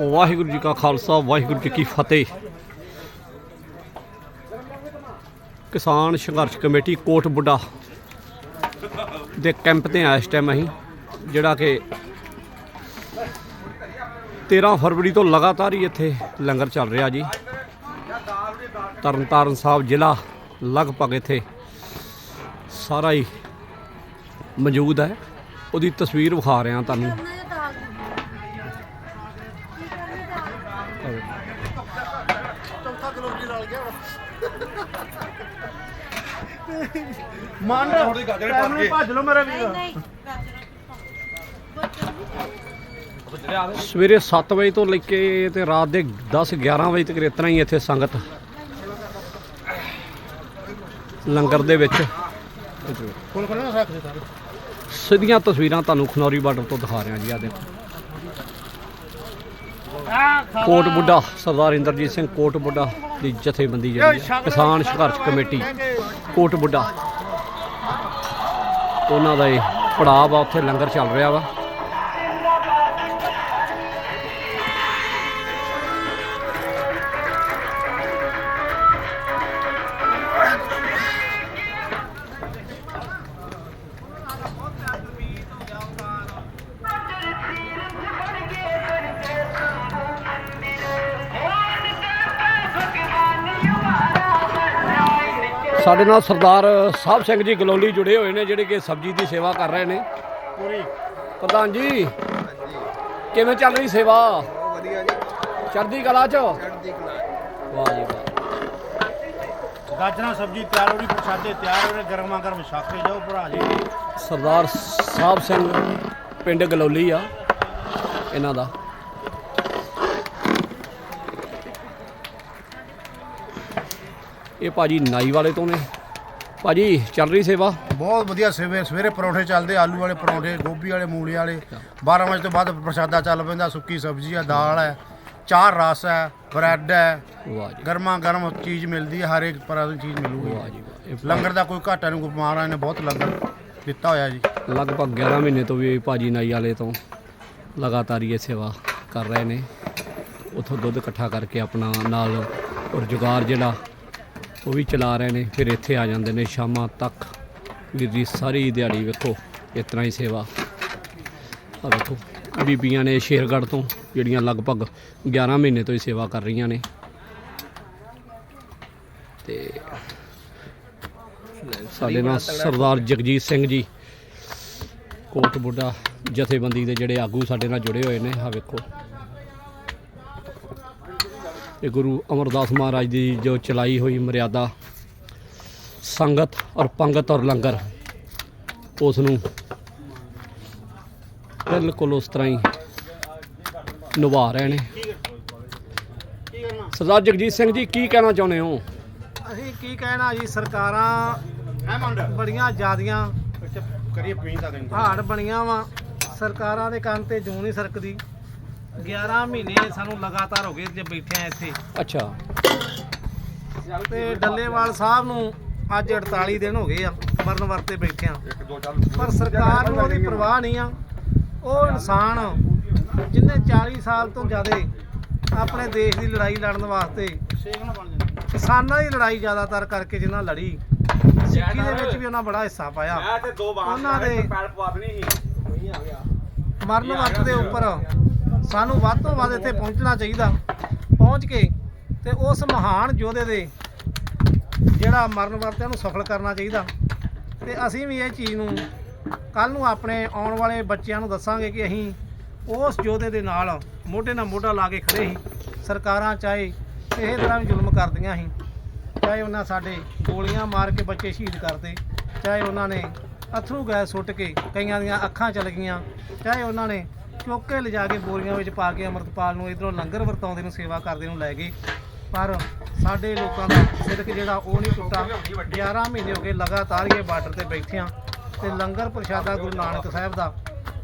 ਵਾਹਿਗੁਰੂ ਜੀ ਕਾ ਖਾਲਸਾ, ਵਾਹਿਗੁਰੂ ਜੀ ਕੀ ਫਤਿਹ। ਕਿਸਾਨ ਸੰਘਰਸ਼ ਕਮੇਟੀ ਕੋਟ ਬੁੱਢਾ ਦੇ ਕੈਂਪ ਤੇ ਆ ਇਸ ਟਾਈਮ ਅਸੀਂ, ਜਿਹੜਾ ਕਿ 13 ਫਰਵਰੀ ਤੋਂ ਲਗਾਤਾਰ ਹੀ ਇੱਥੇ ਲੰਗਰ ਚੱਲ ਰਿਹਾ ਜੀ। ਤਰਨਤਾਰਨ ਸਾਹਿਬ ਜ਼ਿਲ੍ਹਾ ਲਗਭਗ ਇੱਥੇ ਸਾਰਾ ਹੀ ਮੌਜੂਦ ਹੈ। ਉਹਦੀ ਤਸਵੀਰ ਵਿਖਾ ਰਿਹਾ ਤੁਹਾਨੂੰ। ਮੰਨ ਟਾਈਮ ਨੂੰ ਭੱਜ ਲਓ ਮੇਰੇ ਵੀਰ। ਸਵੇਰੇ 7 ਵਜੇ ਤੋਂ ਲੈ ਕੇ ਤੇ ਰਾਤ ਦੇ 10 11 ਵਜੇ ਤੱਕ ਇਤਨਾ ਹੀ ਇੱਥੇ ਸੰਗਤ ਲੰਗਰ ਦੇ ਵਿੱਚ। ਕੋਲ ਕੋਲ ਨਾ ਰੱਖਦੇ ਸਾਰੇ। ਸਿੱਧੀਆਂ ਤਸਵੀਰਾਂ ਤੁਹਾਨੂੰ ਖਨੌਰੀ ਬਾਰਡਰ ਤੋਂ ਦਿਖਾ ਰਿਹਾ ਜੀ ਆ ਦੇਖੋ। ਕੋਟ ਬੁੱਢਾ ਸਰਦਾਰ ਇੰਦਰਜੀਤ ਸਿੰਘ ਕੋਟ ਬੁੱਢਾ ਦੀ ਜਥੇਬੰਦੀ ਜਿਹੜੀ ਹੈ, ਕਿਸਾਨ ਸੰਘਰਸ਼ ਕਮੇਟੀ, ਕੋਟ ਬੁੱਢਾ। ਉਹਨਾਂ ਦਾ ਇਹ ਪੜਾਅ ਵਾ, ਉੱਥੇ ਲੰਗਰ ਚੱਲ ਰਿਹਾ ਵਾ। ਸਾਡੇ ਨਾਲ ਸਰਦਾਰ ਸਾਹਿਬ ਸਿੰਘ ਜੀ ਗਲੋਲੀ ਜੁੜੇ ਹੋਏ ਨੇ ਜਿਹੜੇ ਕਿ ਸਬਜ਼ੀ ਦੀ ਸੇਵਾ ਕਰ ਰਹੇ ਨੇ। ਪੂਰੀ। ਪ੍ਰਧਾਨ ਜੀ ਕਿਵੇਂ ਚੱਲ ਰਹੀ ਸੇਵਾ? ਵਧੀਆ ਜੀ। ਚੜ੍ਹਦੀ ਕਲਾ ਚ? ਚੜ੍ਹਦੀ ਕਲਾ ਵਾਹ ਜੀ ਵਾਹ। ਗਾਜਰਾਂ ਸਬਜ਼ੀ ਤਿਆਰ ਹੋ ਰਹੀ ਪ੍ਰਸ਼ਾਦੇ ਤਿਆਰ ਹੋ ਰਹੇ ਗਰਮਾ ਗਰਮ ਛਕ ਕੇ ਜਾਓ ਭਰਾ ਜੀ। ਸਰਦਾਰ ਸਾਹਿਬ ਸਿੰਘ ਪਿੰਡ ਗਲੋਲੀ ਆ ਇਹਨਾਂ ਦਾ। ਇਹ ਭਾਜੀ ਨਾਈ ਵਾਲੇ ਤੋਂ ਨੇ। ਭਾਜੀ ਚੱਲ ਰਹੀ ਸੇਵਾ? ਬਹੁਤ ਵਧੀਆ ਸਵੇਰੇ ਸਵੇਰੇ ਪਰੌਂਠੇ ਚੱਲਦੇ ਆਲੂ ਵਾਲੇ ਪਰੌਂਠੇ ਗੋਭੀ ਵਾਲੇ ਮੂਲੀ ਵਾਲੇ। 12 ਵਜੇ ਤੋਂ ਬਾਅਦ ਪ੍ਰਸ਼ਾਦਾ ਚੱਲ ਪੈਂਦਾ ਸੁੱਕੀ ਸਬਜ਼ੀ ਆ ਦਾਲ ਹੈ ਚਾਰ ਰਸ ਹੈ ਬ੍ਰੈਡ ਹੈ ਵਾਹ ਜੀ। ਗਰਮਾ ਗਰਮ ਚੀਜ਼ ਮਿਲਦੀ ਹੈ ਹਰ ਇੱਕ ਤਰ੍ਹਾਂ ਦੀ ਚੀਜ਼ ਮਿਲੂਗੀ। ਵਾਹ ਜੀ ਵਾਹ। ਲੰਗਰ ਦਾ ਕੋਈ ਘਾਟਾ ਨਹੀਂ ਕੋਈ ਮਹਾਰਾਜ ਨੇ ਬਹੁਤ ਲੰਗਰ ਦਿੱਤਾ ਹੋਇਆ ਜੀ। ਲਗਭਗ 11 ਮਹੀਨੇ ਤੋਂ ਵੀ ਭਾਜੀ ਨਾਈ ਵਾਲੇ ਤੋਂ ਲਗਾਤਾਰ ਹੀ ਇਹ ਸੇਵਾ ਕਰ ਰਹੇ ਨੇ। ਉਥੋਂ ਦੁੱਧ ਇਕੱਠਾ ਕਰਕੇ ਆਪਣਾ ਨਾਲ ਰੁਜ਼ਗਾਰ ਜਿਹੜਾ ਉਹ ਵੀ ਚਲਾ ਰਹੇ ਨੇ, ਫਿਰ ਇੱਥੇ ਆ ਜਾਂਦੇ ਨੇ ਸ਼ਾਮਾਂ ਤੱਕ। ਵੀਰ ਜੀ, ਸਾਰੀ ਦਿਹਾੜੀ ਵੇਖੋ, ਇਸ ਤਰ੍ਹਾਂ ਹੀ ਸੇਵਾ। ਆ ਵੇਖੋ, ਬੀਬੀਆਂ ਨੇ ਸ਼ੇਰਗੜ੍ਹ ਤੋਂ ਜਿਹੜੀਆਂ ਲਗਭਗ 11 ਮਹੀਨੇ ਤੋਂ ਹੀ ਸੇਵਾ ਕਰ ਰਹੀਆਂ ਨੇ। ਤੇ ਸਾਡੇ ਨਾਲ ਸਰਦਾਰ ਜਗਜੀਤ ਸਿੰਘ ਜੀ ਕੋਟ ਬੁੱਢਾ ਜਥੇਬੰਦੀ ਦੇ ਜਿਹੜੇ ਆਗੂ ਸਾਡੇ ਨਾਲ ਜੁੜੇ ਹੋਏ ਨੇ ਆ ਵੇਖੋ। ਇਹ ਗੁਰੂ ਅਮਰਦਾਸ ਮਹਾਰਾਜ ਦੀ ਜੋ ਚਲਾਈ ਹੋਈ ਮਰਿਆਦਾ ਸੰਗਤ ਔਰ ਪੰਗਤ ਔਰ ਲੰਗਰ ਉਸ ਨੂੰ ਬਿਲਕੁਲ ਉਸ ਤਰ੍ਹਾਂ ਹੀ ਨਿਭਾ ਰਹੇ ਨੇ। ਸਰਦਾਰ ਜਗਜੀਤ ਸਿੰਘ ਜੀ ਕੀ ਕਹਿਣਾ ਚਾਹੁੰਦੇ ਹੋ? ਅਸੀਂ ਕੀ ਕਹਿਣਾ ਜੀ ਸਰਕਾਰਾਂ ਬੜੀਆਂ ਜ਼ਿਆਦੀਆਂ ਕਰੀਏ ਦਾ ਦਿਨ। ਹਾੜ ਬਣੀਆਂ ਵਾ। ਸਰਕਾਰਾਂ ਦੇ ਕੰਨ ਤੇ ਜੂੰ ਨਹੀਂ ਸਰਕਦੀ। 11 ਮਹੀਨੇ ਸਾਨੂੰ ਲਗਾਤਾਰ ਹੋ ਗਏ ਜੇ ਬੈਠੇ ਆ ਇੱਥੇ। ਅੱਛਾ। ਤੇ ਡੱਲੇਵਾਲ ਸਾਹਿਬ ਨੂੰ ਅੱਜ 48 ਦਿਨ ਹੋ ਗਏ ਆ ਮਰਨ ਵਰਤੇ ਬੈਠੇ ਆ। ਪਰ ਸਰਕਾਰ ਨੂੰ ਉਹਦੀ ਪਰਵਾਹ ਨਹੀਂ ਆ। ਉਹ ਇਨਸਾਨ ਜਿਨੇ 40 ਸਾਲ ਤੋਂ ਜ਼ਿਆਦਾ ਆਪਣੇ ਦੇਸ਼ ਦੀ ਲੜਾਈ ਲੜਨ ਵਾਸਤੇ ਕਿਸਾਨਾਂ ਦੀ ਲੜਾਈ ਜ਼ਿਆਦਾਤਰ ਕਰਕੇ ਜਿਨ੍ਹਾਂ ਲੜੀ ਸਿੱਖੀ ਦੇ ਵਿੱਚ ਵੀ ਉਹਨਾਂ ਬੜਾ ਹਿੱਸਾ ਪਾਇਆ। ਉਹਨਾਂ ਦੇ ਮਰਨ ਵਕਤ ਦੇ ਉੱਪਰ ਸਾਨੂੰ ਵੱਧ ਤੋਂ ਵੱਧ ਇੱਥੇ ਪਹੁੰਚਣਾ ਚਾਹੀਦਾ। ਪਹੁੰਚ ਕੇ ਤੇ ਉਸ ਮਹਾਨ ਯੋਧੇ ਦੇ ਜਿਹੜਾ ਮਰਨ ਵਰਤਿਆਂ ਨੂੰ ਸਫਲ ਕਰਨਾ ਚਾਹੀਦਾ। ਤੇ ਅਸੀਂ ਵੀ ਇਹ ਚੀਜ਼ ਨੂੰ ਕੱਲ ਨੂੰ ਆਪਣੇ ਆਉਣ ਵਾਲੇ ਬੱਚਿਆਂ ਨੂੰ ਦੱਸਾਂਗੇ ਕਿ ਅਸੀਂ ਉਸ ਯੋਧੇ ਦੇ ਨਾਲ ਮੋਢੇ ਨਾਲ ਮੋਢਾ ਲਾ ਕੇ ਖੜੇ ਸੀ। ਸਰਕਾਰਾਂ ਚਾਹੇ ਇਹ ਤਰ੍ਹਾਂ ਵੀ ਜ਼ੁਲਮ ਕਰਦੀਆਂ ਸੀ, ਚਾਹੇ ਉਹਨਾਂ ਸਾਡੇ ਗੋਲੀਆਂ ਮਾਰ ਕੇ ਬੱਚੇ ਸ਼ਹੀਦ ਕਰਦੇ, ਚਾਹੇ ਉਹਨਾਂ ਨੇ ਅਥਰੂ ਗੈਸ ਸੁੱਟ ਕੇ ਕਈਆਂ ਦੀਆਂ ਅੱਖਾਂ ਚਲ ਗਈਆਂ, ਚਾਹੇ ਉਹਨਾਂ ਨੇ ਚੁੱਕ ਕੇ ਲਿਜਾ ਕੇ ਬੋਰੀਆਂ ਵਿੱਚ ਪਾ ਕੇ ਅੰਮ੍ਰਿਤਪਾਲ ਨੂੰ ਇਧਰੋਂ ਲੰਗਰ ਵਰਤਾਉਂਦੇ ਨੂੰ ਸੇਵਾ ਕਰਦੇ ਨੂੰ ਲੈ ਗਏ। ਪਰ ਸਾਡੇ ਲੋਕਾਂ ਦਾ ਸਿਦਕ ਜਿਹੜਾ ਉਹ ਨਹੀਂ ਟੁੱਟਾ। 11 ਮਹੀਨੇ ਹੋ ਗਏ ਲਗਾਤਾਰ ਇਹ ਬਾਰਡਰ ਤੇ ਬੈਠੇ ਆ ਤੇ ਲੰਗਰ ਪ੍ਰਸ਼ਾਦਾ ਗੁਰੂ ਨਾਨਕ ਸਾਹਿਬ ਦਾ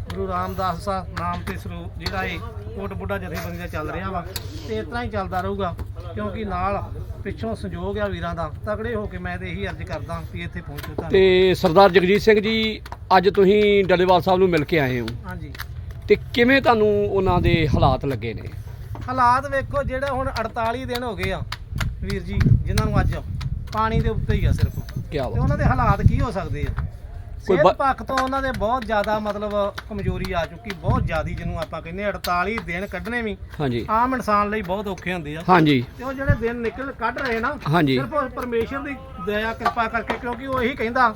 ਗੁਰੂ ਰਾਮਦਾਸ ਦਾ ਨਾਮ ਤੇ ਸਰੂਪ ਜਿਹੜਾ ਇਹ ਕੋਟ ਬੁੱਢਾ ਜਥੇਬੰਦੀ ਦਾ ਚੱਲ ਰਿਹਾ ਵਾ। ਤੇ ਇਸ ਤਰ੍ਹਾਂ ਹੀ ਚੱਲਦਾ ਰਹੂਗਾ ਕਿਉਂਕਿ ਨਾਲ ਪਿੱਛੋਂ ਸੰਯੋਗ ਆ ਵੀਰਾਂ ਦਾ। ਤਗੜੇ ਹੋ ਕੇ ਮੈਂ ਤੇ ਇਹੀ ਅਰਜ਼ ਕਰਦਾ ਵੀ ਇੱਥੇ ਪਹੁੰਚੋ ਤਾਂ ਤੇ ਸਰਦਾਰ ਜਗਜੀਤ ਸਿੰਘ ਜੀ ਅੱਜ ਤੁਸੀਂ ਡੱਲੇਵਾਲ ਸਾਹਿਬ ਨੂੰ ਮਿਲ ਕੇ ਆਏ ਹੋ। ਹਾਂਜੀ। ਤੇ ਕਿਵੇਂ ਤੁਹਾਨੂੰ ਉਹਨਾਂ ਦੇ ਹਾਲਾਤ ਲੱਗੇ ਨੇ? ਹਾਲਾਤ ਵੇਖੋ ਜਿਹੜਾ ਹੁਣ 48 ਦਿਨ ਹੋ ਗਏ ਆ ਵੀਰ ਜੀ ਜਿਨ੍ਹਾਂ ਨੂੰ ਅੱਜ ਪਾਣੀ ਦੇ ਉੱਤੇ ਹੀ ਆ ਸਿਰਫ। ਕੀ ਤੇ ਉਹਨਾਂ ਦੇ ਹਾਲਾਤ ਕੀ ਹੋ ਸਕਦੇ ਆ? ਕੋਈ ਸਿਹਤ ਬ- ਪੱਖ ਤੋਂ ਉਹਨਾਂ ਦੇ ਬਹੁਤ ਜ਼ਿਆਦਾ ਮਤਲਬ ਕਮਜ਼ੋਰੀ ਆ ਚੁੱਕੀ ਬਹੁਤ ਜ਼ਿਆਦੀ ਜਿਹਨੂੰ ਆਪਾਂ ਕਹਿੰਦੇ ਆ 48 ਦਿਨ ਕੱਢਣੇ ਵੀ। ਹਾਂਜੀ। ਆਮ ਇਨਸਾਨ ਲਈ ਬਹੁਤ ਔਖੇ ਹੁੰਦੇ ਆ। ਹਾਂਜੀ। ਤੇ ਉਹ ਜਿਹੜੇ ਦਿਨ ਨਿਕਲ ਕੱਢ ਰਹੇ ਨਾ ਹਾਂਜੀ। ਸਿਰਫ ਉਹ ਪਰਮੇਸ਼ਰ ਦੀ ਦਇਆ ਕਿਰਪਾ ਕਰਕੇ ਕਿਉਂਕਿ ਉਹ ਇਹੀ ਕਹਿੰਦਾ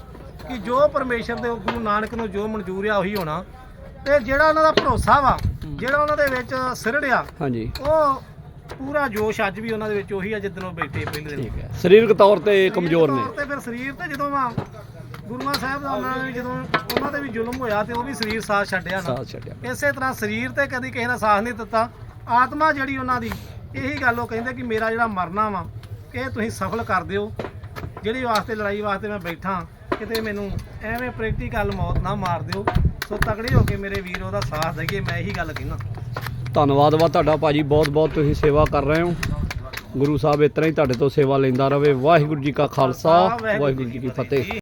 ਕਿ ਜੋ ਪਰਮੇਸ਼ਰ ਦੇ ਗੁਰੂ ਨਾਨਕ ਨੂੰ ਜੋ ਮਨਜ਼ੂਰ ਆ ਉਹੀ ਹੋਣਾ। ਤੇ ਜਿਹੜਾ ਉਹਨਾਂ ਦਾ ਭਰੋਸਾ ਵਾ ਜਿਹੜਾ ਉਹਨਾਂ ਦੇ ਵਿੱਚ ਸਿਰੜਿਆ ਹਾਂਜੀ। ਉਹ ਪੂਰਾ ਜੋਸ਼ ਅੱਜ ਵੀ ਉਹਨਾਂ ਦੇ ਵਿੱਚ ਉਹੀ ਆ ਉਹ ਬੈਠੇ ਪਹਿਲੇ ਦਿਨ ਠੀਕ ਹੈ। ਸਰੀਰਕ ਤੌਰ ਤੇ ਕਮਜ਼ੋਰ ਨੇ। ਤੇ ਫਿਰ ਸਰੀਰ ਤੇ ਜਦੋਂ ਵਾ ਗੁਰੂਆਂ ਸਾਹਿਬ ਦਾ ਉਹਨਾਂ ਨੇ ਜਦੋਂ ਉਹਨਾਂ ਤੇ ਵੀ ਜ਼ੁਲਮ ਹੋਇਆ ਤੇ ਉਹ ਵੀ ਸਰੀਰ ਸਾਥ ਛੱਡਿਆ ਨਾ। ਸਾਥ ਛੱਡਿਆ। ਇਸੇ ਤਰ੍ਹਾਂ ਸਰੀਰ ਤੇ ਕਦੀ ਕਿਸੇ ਨੇ ਸਾਥ ਨਹੀਂ ਦਿੱਤਾ। ਆਤਮਾ ਜਿਹੜੀ ਉਹਨਾਂ ਦੀ ਇਹੀ ਗੱਲ ਉਹ ਕਹਿੰਦੇ ਕਿ ਮੇਰਾ ਜਿਹੜਾ ਮਰਨਾ ਵਾ ਇਹ ਤੁਸੀਂ ਸਫਲ ਕਰ ਦਿਓ। ਜਿਹੜੀ ਵਾਸਤੇ ਲੜਾਈ ਵਾਸਤੇ ਮੈਂ ਬੈਠਾ ਕਿਤੇ ਮੈਨੂੰ ਐਵੇਂ ਪ੍ਰੈਕਟੀਕਲ ਮੌਤ ਨਾ ਮਾਰ ਦਿਓ। ਸੋ ਤਕੜੇ ਹੋ ਕੇ ਮੇਰੇ ਵੀਰ ਉਹਦਾ ਸਾਥ ਦੇਈਏ ਮੈਂ ਇਹੀ ਗੱਲ ਕਹਿੰਦਾ ਧੰਨਵਾਦ ਵਾ ਤੁਹਾਡਾ ਭਾਜੀ ਬਹੁਤ ਬਹੁਤ ਤੁਸੀਂ ਸੇਵਾ ਕਰ ਰਹੇ ਹੋ। ਗੁਰੂ ਸਾਹਿਬ ਤਰ੍ਹਾਂ ਹੀ ਤੁਹਾਡੇ ਤੋਂ ਸੇਵਾ ਲੈਂਦਾ ਰਵੇ ਵਾਹਿਗੁਰੂ ਜੀ ਕਾ ਖਾਲਸਾ ਵਾਹਿਗੁਰੂ ਜੀ ਕੀ ਫਤਿਹ।